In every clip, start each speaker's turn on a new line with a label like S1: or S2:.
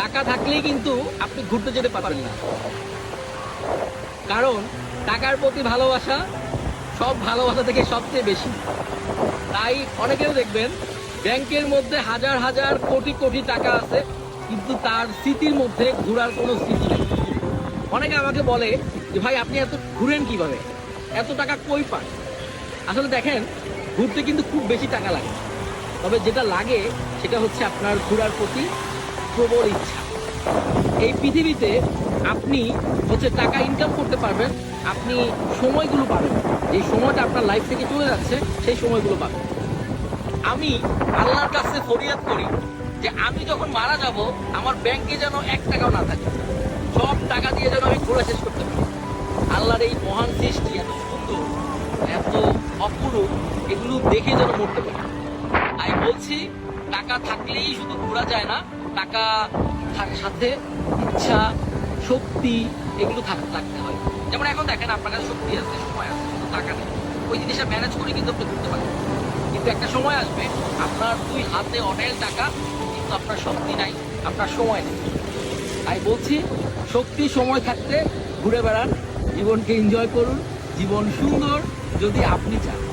S1: টাকা থাকলেই কিন্তু আপনি ঘুরতে যেতে পারবেন না। কারণ টাকার প্রতি ভালোবাসা সব ভালোবাসা থেকে সবচেয়ে বেশি। তাই অনেকেও দেখবেন, ব্যাংকের মধ্যে হাজার হাজার কোটি কোটি টাকা আছে, কিন্তু তার স্মৃতির মধ্যে ঘোরার কোনো স্মৃতি নেই। অনেকে আমাকে বলে যে, ভাই, আপনি এত ঘুরেন কীভাবে? এত টাকা কই পান? আসলে দেখেন, ঘুরতে কিন্তু খুব বেশি টাকা লাগে। তবে যেটা লাগে সেটা হচ্ছে আপনার ঘোরার প্রতি প্রবল ইচ্ছা। এই পৃথিবীতে আপনি হচ্ছে টাকা ইনকাম করতে পারবেন, আপনি সময়গুলো পাবেন। এই সময়টা আপনার লাইফ থেকে চলে যাচ্ছে, সেই সময়গুলো পাবেন। আমি আল্লাহর কাছে ফরিয়াদ করি যে আমি যখন মারা যাব, আমার ব্যাংকে যেন এক টাকাও না থাকে। সব টাকা দিয়ে যেন আমি ঘোরা শেষ করতে পারি। আল্লাহর এই মহান সৃষ্টি এত সুন্দর, এত অপরূপ, এগুলো দেখে যেন মরতে পারি। আমি বলছি, টাকা থাকলেই শুধু ঘোরা যায় না টাকা সাথে ইচ্ছা, শক্তি, এগুলো থাক- থাকতে হয়। যেমন এখন দেখেন, আপনার কাছে শক্তি আছে, সময় আছে, কিন্তু টাকা নেই। ওই জিনিসটা ম্যানেজ করে কিন্তু আপনি করতে পারেন। কিন্তু একটা সময় আসবে, আপনার দুই হাতে অনেক টাকা, কিন্তু আপনার শক্তি নাই, আপনার সময় নেই। তাই বলছি, শক্তি, সময় থাকতে ঘুরে বেড়ান, জীবনকে এনজয় করুন, জীবন সুন্দর যদি আপনি চান।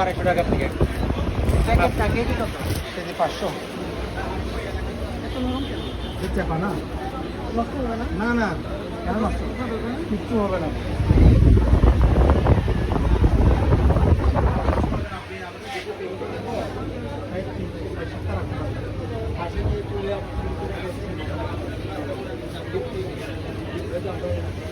S2: আড়াইশো টাকা প্লেট
S3: প্যাকেটটা কেজি কত?
S2: কেজি পাঁচশো।
S3: চাপা না। না না কেন? কিচ্ছু হবে না। না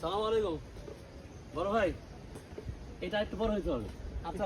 S4: সালাম বড় ভাই এটা একটু বড় হইতে হবে। আচ্ছা।